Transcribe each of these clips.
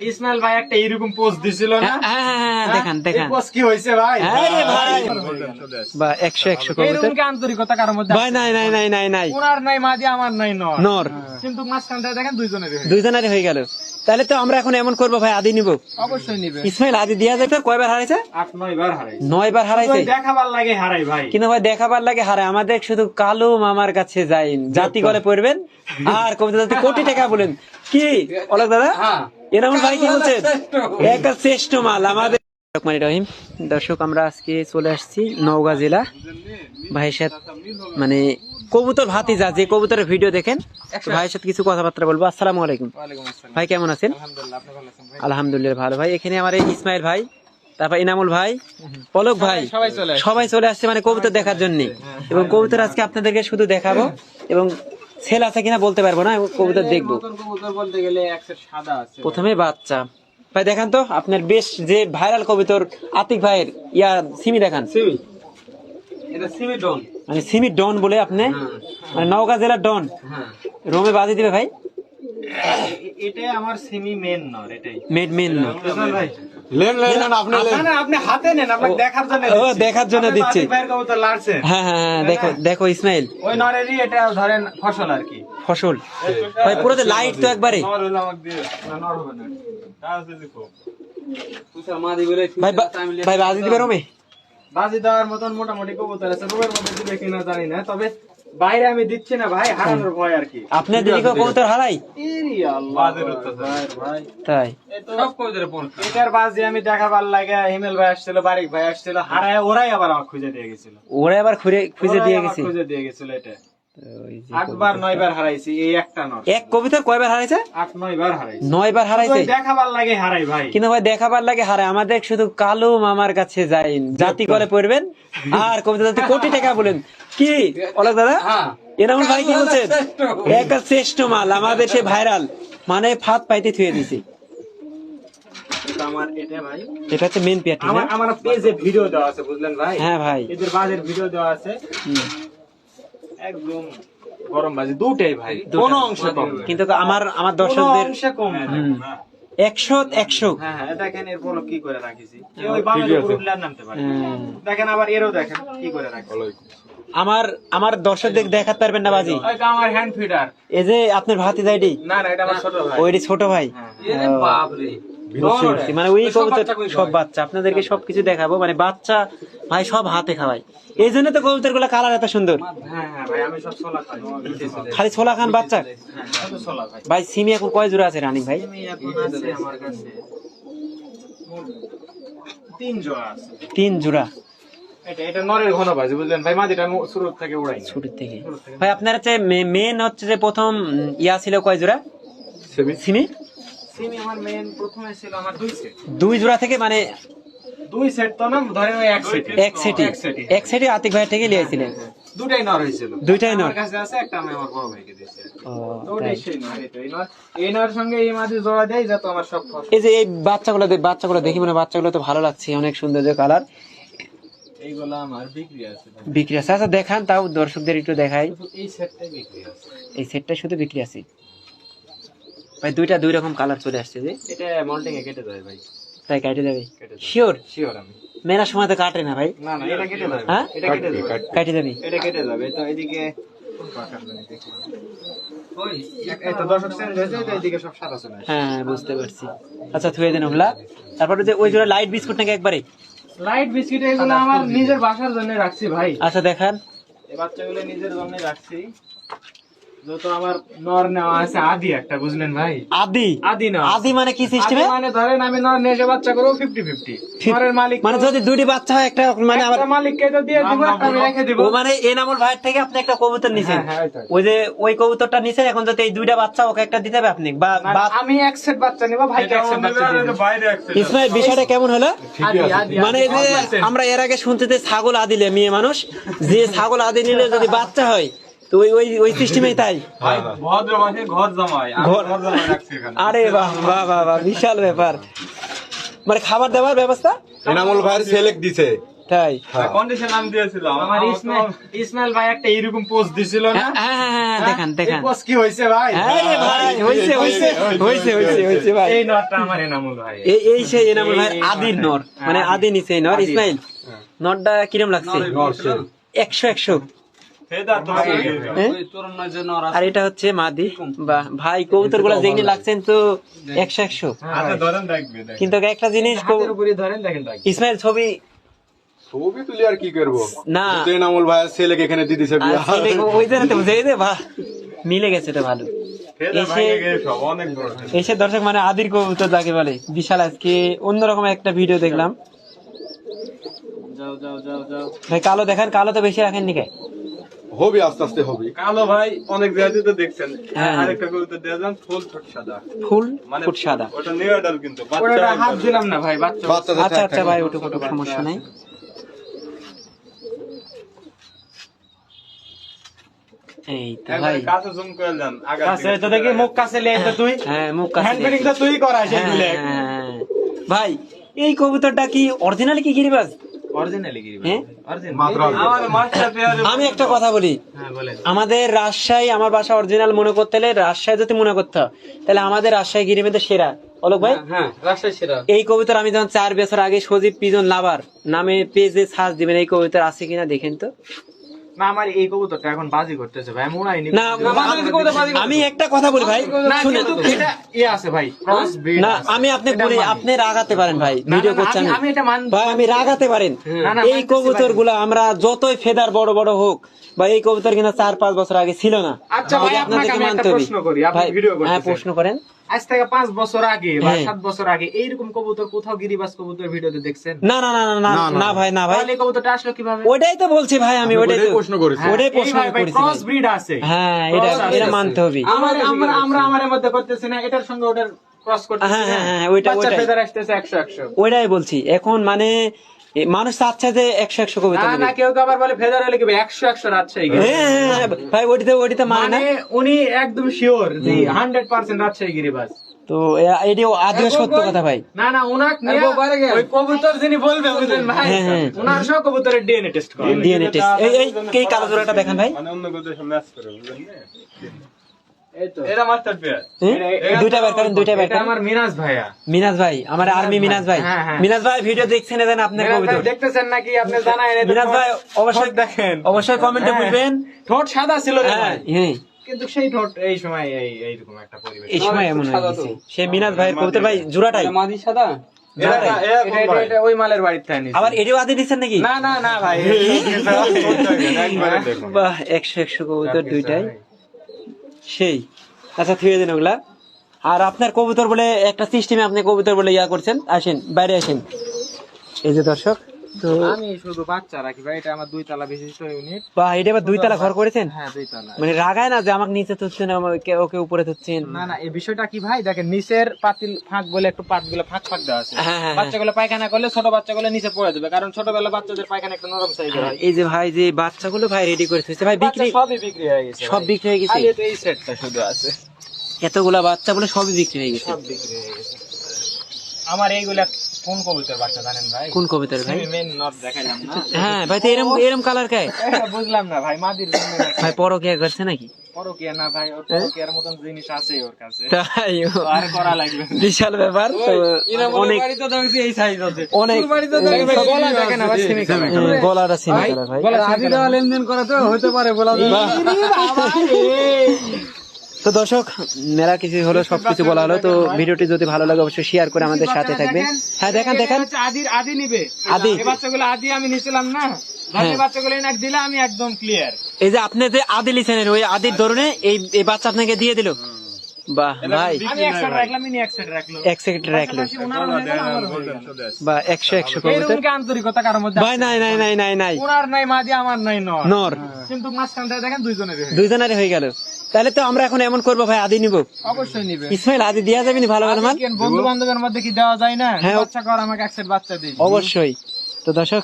ইসমাইল ভাই একটা এরকম পোস্ট দিছিল না? হ্যাঁ হ্যাঁ হ্যাঁ দেখান দেখান। পোস্ট কি ভাই? ভাই। বা কবুতর। এরকম আন্তরিকতা কারোর মধ্যে ভাই নাই নাই নাই নাই নাই। ওনার নাই মাদি আমার নাই নর। নর। কিন্তু দেখেন দুইজনারই হয়ে গেল। তাহলে তো আমরা এখন এমন করব ভাই আদি নিব। অবশ্যই নিবে। ইসমাইল আদি দিয়া যায় কয়বার হারাইছে? আট নয় বার হারাই নয় বার হারাইছে। দেখাবার লাগে হারাই ভাই। কিন্তু ভাই দেখাবার লাগে হারে আমাদের শুধু কালো মামার কাছে যাই জাতি গলে পড়বেন। আর কবিতা কোটি টাকা বলেন। কি? অলোক দাদা? ভাই কি বলছেন? একটা শ্রেষ্ঠ মাল আমাদের রহমান রহিম দর্শক আমরা আজকে চলে আসছি নওগাঁ জেলা। ভাইয়ের সাথে মানে কবুতর ভাতিজা যে কবুতরের ভিডিও দেখেন ভাইয়ের সাথে কিছু কথাবার্তা বলব। আসসালামু আলাইকুম। ওয়ালাইকুম ভাই কেমন আছেন? আলহামদুলিল্লাহ ভালো ভাই? আলহামদুলিল্লাহ ভালো। ভাই এখানে আমার এই ইসমাইল ভাই তারপর ইনামুল ভাই পলক ভাই সবাই চলে সবাই চলে আসছে মানে কবুতর দেখার জন্য। এবং কবুতর আজকে আপনাদেরকে শুধু দেখাবো। এবং সেল আছে কিনা বলতে পারব না এবং কবুতর দেখব। বলতে গেলে সাদা আছে। প্রথমে বাচ্চা। ভাই দেখান তো আপনার বেশ যে ভাইরাল কবিতর আতিক ভাইয়ের ইয়া সিমি দেখান। সিমি। এটা সিমি ডন। মানে সিমি ডন বলে আপনি? মানে নওগাঁ জেলার ডন। হ্যাঁ। রোমে বাজি দিবে ভাই? এ- এটাই আমার সিমি মেন নর এটাই। মেড মেন ইসমাইল ভাই লেন লেন লেন আপনি লেন না, না, আপনি হাতে নেন আপনাকে দেখার জন্য ও, দিচ্ছি। দেখার জন্য দিচ্ছি। ভাইয়ের কবুতর লাড়ছেন হ্যাঁ হ্যাঁ হ্যাঁ দেখো দেখো ইসমাইল ওই নরেরই এটা ধরেন ফসল আর কি ফসল ভাই পুরো লাইট তো একবারে নর হলো আমাকে দিয়ে না নর হবে না ভাই ভাই বাজি দিবে রোমে বাজি দেওয়ার মতন মোটামুটি কবুতর আছে রুমের মধ্যে দিবে কিনা জানি না তবে বাইরে আমি দিচ্ছি না ভাই হারানোর ভয় আর কি। আপনি দিদিকে কবুতর হারাই তাই। এটার বাজে আমি দেখাবার লাগে হিমেল ভাই আসছিল বারিক ভাই আসছিল হারায় ওরাই আবার আমাকে খুঁজে দিয়ে গেছিল। ওরাই আবার খুঁজে খুঁজে দিয়ে গেছিল খুঁজে দিয়ে গেছিল এটা। আটবার নয়বার হারাইছি এই একটা নর এক কবিতা কয়বার হারাইছে? আট নয়বার হারাইছি। নয় বার হারাইছে? দেখাবার লাগে হারাই ভাই। কিন্তু ভাই দেখাবার লাগে হারায় আমাদের শুধু কালো মামার কাছে যাই জাতি গলে পড়বেন? আর কবিতা কোটি টাকা বলেন। কি? অলোক দাদা? এরকম ভাই কি বলছেন একটা শ্রেষ্ঠ। মাল। আমাদের সে ভাইরাল। মানে ফাঁদ পাইতে থুয়ে দিছি। এটা আমার এটা ভাই। এটা হচ্ছে মেন পিয়াটি আমার আমার পেজে ভিডিও দেওয়া আছে বুঝলেন ভাই? হ্যাঁ ভাই। এদের বাজের ভিডিও দেওয়া আছে। একদম গরম বাজি দুটাই ভাই। কোনো অংশ কম কিন্তু আমার আমার দর্শকদের অংশে কম একশো একশো। দেখেন এর বলো কি করে রাখিছি। ওই বামের উপর উঠলে আর নামতে পারে। দেখেন আবার এরও দেখেন কি করে রাখি আমার আমার দর্শকদের দেখাতে পারবেন না বাজি। আমার হ্যান্ড ফিডার এই যে আপনার ভাতি যাইডি না না এটা আমার ছোট ভাই। ওইটি ছোট ভাই। বাপ রে বুঝতে পারছি। মানে ওই কবুতর সব বাচ্চা আপনাদেরকে সবকিছু দেখাবো। মানে বাচ্চা ভাই সব হাতে খাওয়াই এই জন্য তো কবুতরগুলা কালার এত সুন্দর। হ্যাঁ হ্যাঁ ভাই আমি সব ছোলা খাই। খালি ছোলা খান বাচ্চা? হ্যাঁ শুধু ছোলা ভাই ভাই সিমি এখন কয় জোড়া আছে রানিং ভাই? তিন জোড়া আছে। তিন জোড়া। এটা এটা নরের ঘন বাজি বুঝলেন? ভাই আপনার হচ্ছে মেন হচ্ছে যে প্রথম ইয়া ছিল কয় জোড়া? সিমি? সিমি আমার মেন প্রথমে ছিল আমার দুই সেট দুই জোড়া থেকে মানে দুই সেট তো না ধরেন এক সেট এক সেটি এক সেটই। আতিক ভাই থেকে লিয়েছিলেন দুটাই নর হয়েছিল। দুইটাই নর? কাছে আছে একটা আমি আমার বড় ভাইকে দিয়েছি। দুটাই সেই নর এই নর এই নর সঙ্গে এই মাঝে জোড়া দেয় যাতে আমার সব এই যে এই বাচ্চাগুলো বাচ্চাগুলো দেখি মানে বাচ্চাগুলো তো ভালো লাগছে অনেক সুন্দর যে কালার এইগুলো আমার বিক্রি আছে। বিক্রি আছে। আচ্ছা দেখান তাও দর্শকদের একটু দেখাই। এই সেটটাই বিক্রি আছে। এই সেটটা শুধু বিক্রি আছে। ভাই দুইটা দুই রকম কালার চলে আসছে যে। এটা মল্টিং এ কেটে ভাই। তাই কাটে যাবে শিওর শিওর আমি। সময় তো কাটে না ভাই। না না এটা কেটে দেবে। হ্যাঁ? এটা কেটে দেবে। কাটে যাবে এটা কেটে যাবে তো এদিকে। হ্যাঁ হ্যাঁ, বুঝতে পারছি। আচ্ছা থুয়ে দেন ওগুলা। তারপরে যে ওই জোড়া লাইট বিস্কুট নাকি একবারে? লাইট বিস্কিট এগুলো আমার নিজের বাসার জন্য রাখছি ভাই। আচ্ছা দেখান। এই বাচ্চাগুলো নিজের জন্য রাখছি। মানে কি সিস্টেমে আদি মানে ধরেন আমি নর নিয়ে এসে বাচ্চা করব ফিফটি ফিফটি নরের মালিক মানে যদি দুটি বাচ্চা হয় একটা মানে আবার মালিককে তো দিয়ে দিব একটা রেখে দিব। মানে এনামুল ভাইয়ের থেকে আপনি একটা কবুতর নিছেন। হ্যাঁ, হ্যাঁ, ওইটাই। ওই যে ওই কবুতরটা নিছেন এখন যদি এই দুইটা বাচ্চা ওকে একটা দিতে হবে আপনি? বা মানে আমি এক সেট বাচ্চা নিব ভাইকে এক সেট বাচ্চা দিব। ইসমাইল বিষয়টা কেমন হলো? মানে যে আমরা এর আগে শুনতে যে ছাগল আদিলে মেয়ে মানুষ। যে ছাগল আদি নিলে যদি বাচ্চা হয় তো ওই ওই ওই সিস্টেমেই তাই। ভদ্র মাসে ঘর জমায় আরে বাহ বাহ বাহ বাহ বিশাল ব্যাপার। মানে খাবার দাবার ব্যবস্থা? এনামুল ভাইয়ের সেলেক্ট দিছে। তাই। কন্ডিশন আমি দিয়েছিলাম। আমার ইসমাইল ইসমাইল ভাই একটা এরকম পোস্ট দিছিল না? হ্যাঁ হ্যাঁ হ্যাঁ দেখান দেখান। পোস্ট কি হয়েছে ভাই? হ্যাঁ ভাই হইছে হইছে হইছে হইছে হইছে ভাই। এই নটটা আমার এনামুল ভাই। এই এই সেই এনামুল ভাই আদির নর। মানে আদি নিচে নর। ইসমাইল নরটা কিরম লাগছে? একশো একশো। হ্যাঁ? আর এটা হচ্ছে মাদি বা ভাই কবুতরগুলা যেগুলি লাগছেন তো একশো একশো। দেখ কিন্তু একটা জিনিস কবু- হাতের উপরে ধরেন দেখেন ভাই ইসমাইল ছবি ছবি তুলি আর কি করব? না। তুই ভাই ছেলেকে এখানে দিয়ে দিছে ওই জন্য তো বুঝে দে বাহ মিলে গেছে তো ভালো। এসে- ভাঙে গেছে সব অনেক বড় এসে দর্শক মানে আদির কবুতর যাকে বলে। বিশাল আজকে অন্যরকম একটা ভিডিও দেখলাম। যাও যাও যাও যাও। ভাই কালো দেখান কালো তো বেশি রাখেননি কে? হবে আস্তে আস্তে হবে। কালো ভাই অনেক জায়গাতে তো দেখছেন। হ্যাঁ। আরেকটা কবিতা দিয়ে যান ফুল ছোট সাদা। ফুল মানে ফুট সাদা। ওটা নিউ ডাল কিন্তু ওটা হাত দিলাম না ভাই বাচ্চা আচ্ছা আচ্ছা ভাই করে। ওটুক ওটুক সমস্যা নাই। এই তো ভাই। কাছে জুম করে কাছে তো দেখি মুখ কাছে লিয়ে তুই। হ্যাঁ মুখ কাছে হ্যান্ড দিয়ে। তুই করাস হ্যাঁ, হ্যাঁ। ভাই এই কবুতরটা কি অরিজিনালি কি গিরিবাজ? হ্যাঁ? আমি একটা কথা বলি। হ্যাঁ আমাদের রাজশাহী আমার বাসা অরিজিনাল মনে করতে হলে রাজশাহী যদি মনে করতে হয়, তাহলে আমাদের রাজশাহী গিরিমেদের সেরা। অলোক ভাই? হ্যাঁ রাজশাহী এই কবিতার আমি যখন চার বছর আগে সজীব পিজন লাভার নামে পেজে সাজ দিবেন এই কবিতার আছে কিনা দেখেন তো। না আমার এই কবুতরটা এখন বাজি করতেছে ভাই মোড়াইনি না আমি একটা কথা বলি ভাই শুনেন। এটা ইয়ে আছে ভাই ক্রস ব্রিড না আমি আপনি বলি আপনি রাগাতে পারেন ভাই ভিডিও না, করছি আমি- আমি। আমি এটা মানব- ভাই আমি রাগাতে পারেন। এই গুলো আমরা যতই ফেদার বড় বড় হোক বা এই কবুতর কিনা চার পাঁচ বছর আগে ছিল না। আচ্ছা ভাই, আপনাকে আপনাদেরকে আমি একটা প্রশ্ন করি, আপনি ভাই, ভিডিও করতেছেন। হ্যাঁ প্রশ্ন করেন। আজ থেকে পাঁচ বছর আগে বা হ্যাঁ। সাত বছর আগে এইরকম কবুতর কোথাও গিরিবাস কবুতর ভিডিওতে দেখছেন? না না না না না না ভাই না ভাই। তাহলে কবুতরটা আসলো কীভাবে? ওটাই তো বলছি ভাই আমি ওটাই প্রশ্ন করেছি। ওটাই প্রশ্ন করেছি ক্রস ব্রিড আছে। হ্যাঁ এটা এটা মানতে হবে। আমার আমরা আমরা আমাদের মধ্যে করতেছি না এটার সঙ্গে ওটার ক্রস করতেছি হ্যাঁ, হ্যাঁ, হ্যাঁ, ওইটা- ফেদার আসতেছে একশো একশো। ওইটাই বলছি। এখন মানে মানুষ চাচ্ছে যে একশো একশো কবিতা না কেউ কেউ আবার বলে ফেদার হলে কি একশো একশো রাজশাহী গিরি। হ্যাঁ, হ্যাঁ, হ্যাঁ, ভাই ওটিতে ওটিতে মানে মানে উনি একদম শিওর যে হান্ড্রেড পার্সেন্ট রাজশাহী গিরিবাস। তো এটিও আদিও সত্য কথা ভাই। না না উনাক নিয়ে ওই কবুতর যিনি বলবে বুঝলেন ভাই। উনার সব কবুতরের ডিএনএ টেস্ট করে। ডিএনএ টেস্ট এই এই এই কালো জোড়াটা দেখেন ভাই। মানে অন্য কোথাও ম্যাচ করে বুঝলেন মিনাজ ভাই আমার আর্মি মিনাজ ভাই। মিনাজ ভাই। ভিডিও দেখছেন আপনার কবিতা? দেখতেছেন নাকি? আপনি জানাই মিনাজ ভাই অবশ্যই দেখেন। অবশ্যই কমেন্টে। বলবেন। ঠোঁট সাদা ছিল রে ভাই। কিন্তু সেই ঠোঁট এই সময় এই এইরকম একটা পরিবেশ। এই সময় এমন সে মিনাজ ভাইয়ের কবিতার ভাই জোড়াটাই। মাদি সাদা? এরা এরা এটা কোন এটা- ভাই? এটা ওই মালের বাড়িতে আনিস আবার এটিও আদি দিচ্ছেন নাকি? না না না ভাই। বাহ একশো একশো কবুতর দুইটাই। সেই। আচ্ছা থুয়ে দিন ওগুলা। আর আপনার কবুতর বলে একটা সিস্টেমে আপনি কবুতর বলে ইয়া করছেন, আসেন, বাইরে আসেন। এই যে দর্শক তো আমি শুধু বাচ্চা রাখি ভাই এটা আমার দুই তলা বিশিষ্ট ইউনিট বা এটা আবার দুই তালা ঘর করেছেন? হ্যাঁ দুই তলা মানে রাগায় না যে আমাকে নিচে তুলছেন আমাকে ওকে উপরে তুলছেন না না এই বিষয়টা কি ভাই? দেখেন নিচের পাতিল ফাঁক বলে একটু ফাঁক ফাঁক দেওয়া আছে। হ্যাঁ, হ্যাঁ, হ্যাঁ। বাচ্চাগুলো পায়খানা করলে ছোট বাচ্চাগুলো নিচে পড়ে যাবে কারণ ছোটবেলা বাচ্চাদের পায়খানা একটু নরম হয় এই যে ভাই যে বাচ্চাগুলো ভাই রেডি করে থুইছে ভাই বিক্রি সবই বিক্রি হয়ে গেছে সব। বিক্রি হয়ে গেছে? এই সেটটা শুধু আছে। এতগুলা বাচ্চা বলে সবই বিক্রি হয়ে গেছে। সব বিক্রি হয়ে গেছে। আমার এইগুলা কোন কবিতার বাচ্চা জানেন ভাই? কোন কবিতার ভাই? আমি মেন নট দেখাইলাম না। হ্যাঁ ভাই তো এরম এরম কালার কে? বুঝলাম না ভাই মাদির নাকি। ভাই পরকিয়া করছে নাকি? পরকিয়া না ভাই ওর পরকিয়ার মতন জিনিস আছে ওর কাছে। তাই আর করা লাগবে বিশাল ব্যাপার তো অনেক এই সাইজ আছে। অনেক গলা দেখেন আবার সেমি কালার হ্যাঁ, গলাটা সিমি কালার ভাই। আদি দেওয়া লেনদেন করে তো হতে পারে বলা তো দর্শক মেলা কিছু হলো সবকিছু বলা হলো তো ভিডিওটি যদি ভালো লাগে অবশ্যই শেয়ার করে আমাদের সাথে থাকবেন। হ্যাঁ দেখান দেখান। আদি আদি নিবে। আদি। বাচ্চাগুলো আদি আমি নিছিলাম না। এই বাচ্চাগুলো এনাক দিলে আমি একদম ক্লিয়ার এই যে আপনি যে আদি লিখেন ওই আদির ধরনে এই এই বাচ্চা আপনাকে দিয়ে দিল? বাহ ভাই। বা একশো একশো আন্তরিকতা কারোর মধ্যে ভাই নাই নাই নাই নাই নাই। ওনার নাই মাদি আমার নাই নর। নর। কিন্তু মাঝখানটা দেখেন দুইজনের হয়ে গেল। তাহলে তো আমরা এখন এমন করব ভাই আদি নিবো। অবশ্যই নিবে। ইসমাইল আদি দেওয়া যাবে না ভালো ভালো মাল বন্ধু বান্ধবের মধ্যে কি দেওয়া যায় না? হ্যাঁ। বাচ্চা কর আমাকে এক সেট বাচ্চা দিই অবশ্যই। তো দর্শক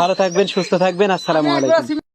ভালো থাকবেন সুস্থ থাকবেন আসসালামু আলাইকুম।